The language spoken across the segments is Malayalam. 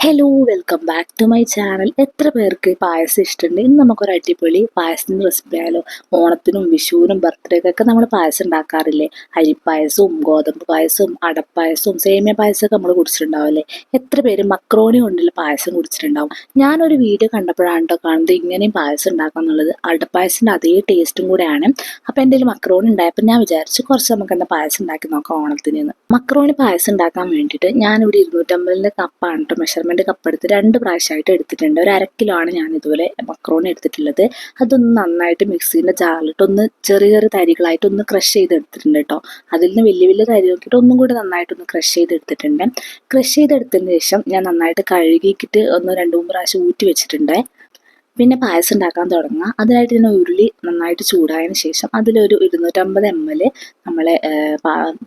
Hello welcome back to my channel എത്ര പേർക്ക് പായസം ഇഷ്ടമുണ്ട്? ഇന്ന് നമുക്കൊരു അടിപൊളി പായസത്തിന്റെ റെസിപ്പി ആയാലോ? ഓണത്തിനും വിഷുവിനും ബർത്ത്ഡേക്കൊക്കെ നമ്മൾ പായസം ഉണ്ടാക്കാറില്ലേ? അരിപ്പായസവും ഗോതമ്പ് പായസവും അടപ്പായസവും സേമിയ പായസമൊക്കെ നമ്മൾ കുടിച്ചിട്ടുണ്ടാവില്ലേ എത്ര പേര് മക്രോണി കൊണ്ടുള്ള പായസം കുടിച്ചിട്ടുണ്ടാവും? ഞാനൊരു വീഡിയോ കണ്ടപ്പോഴാണ് കേട്ടോ കാണുന്നത് ഇങ്ങനെയും പായസം ഉണ്ടാക്കുക എന്നുള്ളത്. അടപ്പായസത്തിന്റെ അതേ ടേസ്റ്റും കൂടെയാണ്. അപ്പോൾ എന്റെ മക്രോണി ഉണ്ടായപ്പോൾ ഞാൻ വിചാരിച്ചു കുറച്ച് നമുക്ക് എന്താ പായസം ഉണ്ടാക്കി നോക്കാം ഓണത്തിന് മക്രോണി പായസം ഉണ്ടാക്കാൻ വേണ്ടിയിട്ട് ഞാനിവിടെ ഇരുന്നൂറ്റമ്പതിന്റെ കപ്പാണ് കേട്ടോ മെഷർമെന്റ് കപ്പ് എടുത്ത് രണ്ട് പ്രാവശ്യമായിട്ട് എടുത്തിട്ടുണ്ട്. ഒരു അര കിലോ ആണ് ഞാൻ ഇതുപോലെ മക്രോണി എടുത്തിട്ടുള്ളത്. അതൊന്ന് നന്നായിട്ട് മിക്സീന്റെ ജാറിലിട്ട് ഒന്ന് ചെറിയ ചെറിയ തരികളായിട്ട് ഒന്ന് ക്രഷ് ചെയ്ത് എടുത്തിട്ടുണ്ട് കേട്ടോ. അതിൽ നിന്ന് വലിയ വലിയ തരി നോക്കിയിട്ട് ഒന്നും കൂടി നന്നായിട്ടൊന്ന് ക്രഷ് ചെയ്ത് എടുത്തിട്ടുണ്ട് ക്രഷ് ചെയ്തെടുത്തതിന് ശേഷം ഞാൻ നന്നായിട്ട് കഴുകിയിട്ട് ഒന്ന് രണ്ട് മൂന്ന് പ്രാവശ്യം ഊറ്റി വെച്ചിട്ടുണ്ട്. പിന്നെ പായസം ഉണ്ടാക്കാൻ തുടങ്ങുക. അതിനായിട്ട് ഇതിന് ഉരുളി നന്നായിട്ട് ചൂടായതിന് ശേഷം അതിലൊരു ഇരുന്നൂറ്റമ്പത് എം എൽ നമ്മൾ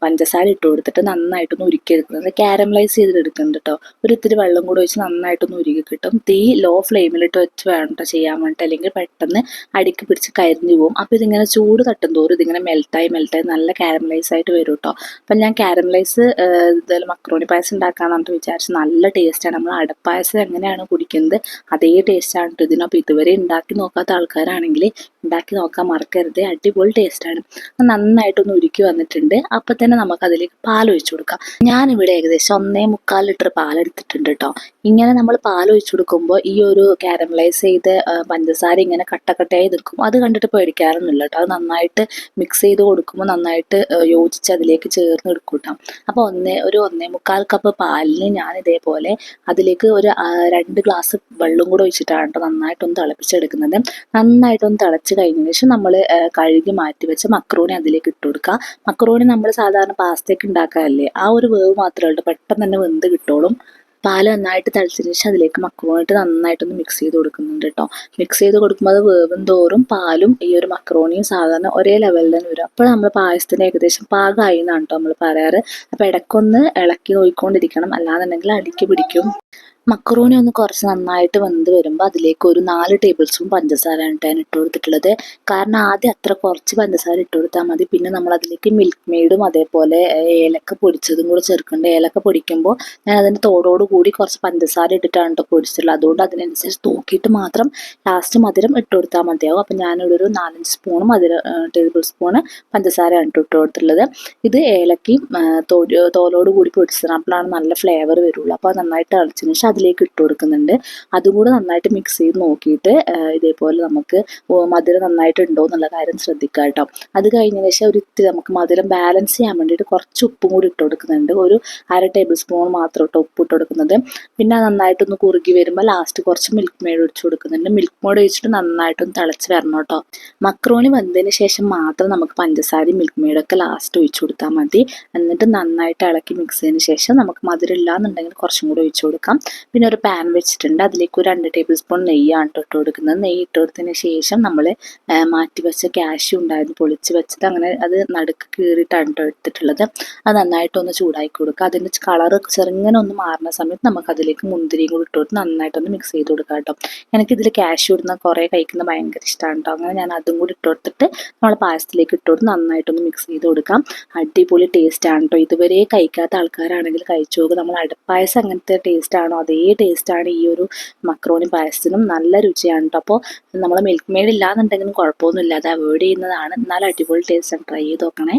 പഞ്ചസാര ഇട്ട് കൊടുത്തിട്ട് നന്നായിട്ടൊന്ന് ഉരുക്കിയെടുക്കുന്നത് ക്യാരമലൈസ് ചെയ്തെടുക്കുന്നുണ്ട് കേട്ടോ ഒരു ഇത്തിരി വെള്ളം കൂടെ ഒഴിച്ച് നന്നായിട്ടൊന്ന് ഉരുക്കി കിട്ടും. തീ ലോ ഫ്ലെയിമിലിട്ട് വെച്ച് വേണം കേട്ടോ ചെയ്യാൻ വേണ്ടിട്ട്. അല്ലെങ്കിൽ പെട്ടെന്ന് അടിക്ക് പിടിച്ച് കരിഞ്ഞു പോകും അപ്പോൾ ഇതിങ്ങനെ ചൂട് തട്ടും തോറും ഇതിങ്ങനെ മെൽട്ടായി മെൽട്ടായി നല്ല ക്യാരമലൈസ് ആയിട്ട് വരും കേട്ടോ അപ്പം ഞാൻ ക്യാരമലൈസ് ഇതുപോലെ മക്രോണി പായസം ഉണ്ടാക്കാമെന്ന് വിചാരിച്ചു നല്ല ടേസ്റ്റാണ് നമ്മൾ അടപ്പായസം എങ്ങനെയാണ് കുടിക്കുന്നത് അതേ ടേസ്റ്റാണ് കേട്ടോ ഇതിനപ്പോൾ ഇതുവരെ ഉണ്ടാക്കി നോക്കാത്ത ആൾക്കാരാണെങ്കിൽ ഉണ്ടാക്കി നോക്കാൻ മറക്കരുത്. അടിപൊളി ടേസ്റ്റാണ് നന്നായിട്ടൊന്ന് ഉരുക്കി വന്നിട്ടുണ്ട്. അപ്പം തന്നെ നമുക്ക് അതിലേക്ക് പാൽ ഒഴിച്ചു കൊടുക്കാം. ഞാനിവിടെ ഏകദേശം ഒന്നേ മുക്കാൽ ലിറ്റർ പാൽ എടുത്തിട്ടുണ്ട് കേട്ടോ ഇങ്ങനെ നമ്മൾ പാൽ ഒഴിച്ചു കൊടുക്കുമ്പോൾ ഈ ഒരു കാരമലൈസ് ചെയ്ത് പഞ്ചസാര ഇങ്ങനെ കട്ടക്കട്ടയായി നിൽക്കും. അത് കണ്ടിട്ട് പേടിക്കാറൊന്നുമില്ല കേട്ടോ അത് നന്നായിട്ട് മിക്സ് ചെയ്ത് കൊടുക്കുമ്പോൾ നന്നായിട്ട് യോജിച്ച് അതിലേക്ക് ചേർന്ന് എടുക്കും കേട്ടോ അപ്പോൾ ഒന്നേ ഒരു ഒന്നേ മുക്കാൽ കപ്പ് പാലിന് ഞാൻ ഇതേപോലെ അതിലേക്ക് ഒരു രണ്ട് ഗ്ലാസ് വെള്ളം കൂടെ ഒഴിച്ചിട്ടാണ് കേട്ടോ നന്നായിട്ടൊന്ന് തിളപ്പിച്ചെടുക്കുന്നത്. നന്നായിട്ടൊന്ന് തിളച്ച് കഴിഞ്ഞ ശേഷം നമ്മൾ കഴുകി മാറ്റി വെച്ച് മക്രോണി അതിലേക്ക് ഇട്ട് കൊടുക്കുക. മക്രോണി നമ്മൾ സാധാരണ പാസ്തയ്ക്ക് ഉണ്ടാക്കാറില്ലേ? ആ ഒരു വേവ് മാത്രമേ ഉള്ളൂ. പെട്ടെന്ന് തന്നെ വെന്ത് കിട്ടോളും. പാൽ നന്നായിട്ട് തിളച്ചതിന് ശേഷം അതിലേക്ക് മക്രോണിട്ട് നന്നായിട്ടൊന്ന് മിക്സ് ചെയ്ത് കൊടുക്കുന്നുണ്ട് കേട്ടോ മിക്സ് ചെയ്ത് കൊടുക്കുമ്പോൾ അത് വേവും തോറും പാലും ഈ ഒരു മക്രോണിയും സാധാരണ ഒരേ ലെവലിൽ തന്നെ വരും. അപ്പോൾ നമ്മൾ പായസത്തിന് ഏകദേശം പാകമായി എന്നാണ് കേട്ടോ നമ്മൾ പറയാറ്. അപ്പോൾ ഇടയ്ക്കൊന്ന് ഇളക്കി നോക്കിക്കൊണ്ടിരിക്കണം. അല്ലാന്നുണ്ടെങ്കിൽ അടിക്ക് പിടിക്കും. മക്രൂണി ഒന്ന് കുറച്ച് നന്നായിട്ട് വെന്ത് വരുമ്പോൾ അതിലേക്ക് ഒരു നാല് ടേബിൾ സ്പൂൺ പഞ്ചസാരയാണ് ഞാൻ ഇട്ട് കൊടുത്തിട്ടുള്ളത്. കാരണം ആദ്യം അത്ര കുറച്ച് പഞ്ചസാര ഇട്ട് കൊടുത്താൽ മതി. പിന്നെ നമ്മൾ അതിലേക്ക് മിൽക്ക് മെയ്ഡും അതേപോലെ ഏലക്ക പൊടിച്ചതും കൂടെ ചേർക്കുന്നുണ്ട് ഏലക്ക പൊടിക്കുമ്പോൾ ഞാൻ അതിന്റെ തോടോട് കൂടി കുറച്ച് പഞ്ചസാര ഇട്ടിട്ടാണ് കേട്ടോ പൊടിച്ചിട്ടുള്ളത്. അതുകൊണ്ട് അതിനനുസരിച്ച് തൂക്കിയിട്ട് മാത്രം ലാസ്റ്റ് മധുരം ഇട്ട് കൊടുത്താൽ മതിയാവും. അപ്പം ഞാനിവിടെ ഒരു നാലഞ്ച് സ്പൂൺ മധുര ടേബിൾ സ്പൂണ് പഞ്ചസാരയാണ് ഇട്ട് കൊടുത്തിട്ടുള്ളത്. ഇത് ഏലക്കയും തോലോട് കൂടി പൊടിച്ചതാണ് അപ്പോഴാണ് നല്ല ഫ്ലേവർ വരുള്ളൂ. അപ്പോൾ നന്നായിട്ട് അളിച്ചതിന് ശേഷം അതിലേക്ക് ഇട്ട് കൊടുക്കുന്നുണ്ട്. അതും കൂടെ നന്നായിട്ട് മിക്സ് ചെയ്ത് നോക്കിയിട്ട് ഇതേപോലെ നമുക്ക് മധുരം നന്നായിട്ട് ഉണ്ടോ എന്നുള്ള കാര്യം ശ്രദ്ധിക്കുക കേട്ടോ. അത് കഴിഞ്ഞ ശേഷം ഒരു ഇത്തിരി നമുക്ക് മധുരം ബാലൻസ് ചെയ്യാൻ വേണ്ടിയിട്ട് കുറച്ച് ഉപ്പും കൂടി ഇട്ട് കൊടുക്കുന്നുണ്ട്. ഒരു അര ടേബിൾ സ്പൂൺ മാത്രം ഇട്ട് ഉപ്പ് ഇട്ട് കൊടുക്കുന്നത് പിന്നെ നന്നായിട്ടൊന്ന് കുറുകി വരുമ്പോൾ ലാസ്റ്റ് കുറച്ച് മിൽക്ക് മേഡ് ഒഴിച്ച് കൊടുക്കുന്നുണ്ട്. മിൽക്ക് മേഡ് ഒഴിച്ചിട്ട് നന്നായിട്ടൊന്ന് തിളച്ച് വരണം കേട്ടോ. മക്രോണി വന്നതിന് ശേഷം മാത്രം നമുക്ക് പഞ്ചസാരയും മിൽക്ക് മേഡൊക്കെ ലാസ്റ്റ് ഒഴിച്ചു കൊടുത്താൽ മതി. എന്നിട്ട് നന്നായിട്ട് ഇളക്കി മിക്സ് ചെയ്തതിന് ശേഷം നമുക്ക് മധുരം ഇല്ലാന്നുണ്ടെങ്കിൽ കുറച്ചും കൂടി ഒഴിച്ചു കൊടുക്കാം. പിന്നെ ഒരു പാൻ വെച്ചിട്ടുണ്ട്. അതിലേക്ക് ഒരു രണ്ട് ടേബിൾ സ്പൂൺ നെയ്യാണ് ഇട്ട് കൊടുക്കുന്നത് നെയ്യ് ഇട്ട് കൊടുത്തതിന് ശേഷം നമ്മൾ മാറ്റി വെച്ച ക്യാഷ്യൂ ഉണ്ടായിരുന്നു. പൊളിച്ച് വെച്ചിട്ട് അങ്ങനെ അത് നടുക്ക് കീറിയിട്ടാണ് കേട്ടോ എടുത്തിട്ടുള്ളത്. അത് നന്നായിട്ടൊന്ന് ചൂടാക്കി കൊടുക്കുക. അതിന്റെ കളർ ചെറുങ്ങനെ ഒന്ന് മാറുന്ന സമയത്ത് നമുക്ക് അതിലേക്ക് മുന്തിരിയും കൂടി ഇട്ട് കൊടുത്ത് നന്നായിട്ടൊന്ന് മിക്സ് ചെയ്ത് കൊടുക്കുക കേട്ടോ എനിക്കിതിൽ ക്യാഷ്യൂ ഇടുന്ന കുറേ കഴിക്കുന്ന ഭയങ്കര ഇഷ്ടമാണ് കേട്ടോ അങ്ങനെ ഞാൻ അതും കൂടി ഇട്ട് കൊടുത്തിട്ട് നമ്മൾ പായസത്തിലേക്ക് ഇട്ട് കൊടുത്ത് നന്നായിട്ടൊന്ന് മിക്സ് ചെയ്ത് കൊടുക്കാം. അടിപൊളി ടേസ്റ്റ് ആണ് കേട്ടോ ഇതുവരെ കഴിക്കാത്ത ആൾക്കാരാണെങ്കിൽ കഴിച്ചു നോക്കുക നമ്മൾ അടപ്പായസം അങ്ങനത്തെ ടേസ്റ്റ് ആണോ അതേ ടേസ്റ്റാണ് ഈ ഒരു മക്രോണി പായസത്തിനും നല്ല രുചിയാണ് കേട്ടോ അപ്പോൾ നമ്മൾ മിൽക്ക് മെയ്ഡ് ഇല്ലാന്നുണ്ടെങ്കിലും കുഴപ്പമൊന്നുമില്ല. അത് അവോയ്ഡ് ചെയ്യുന്നതാണ്. എന്നാൽ അടിപൊളി ടേസ്റ്റ് ട്രൈ ചെയ്ത് നോക്കണേ.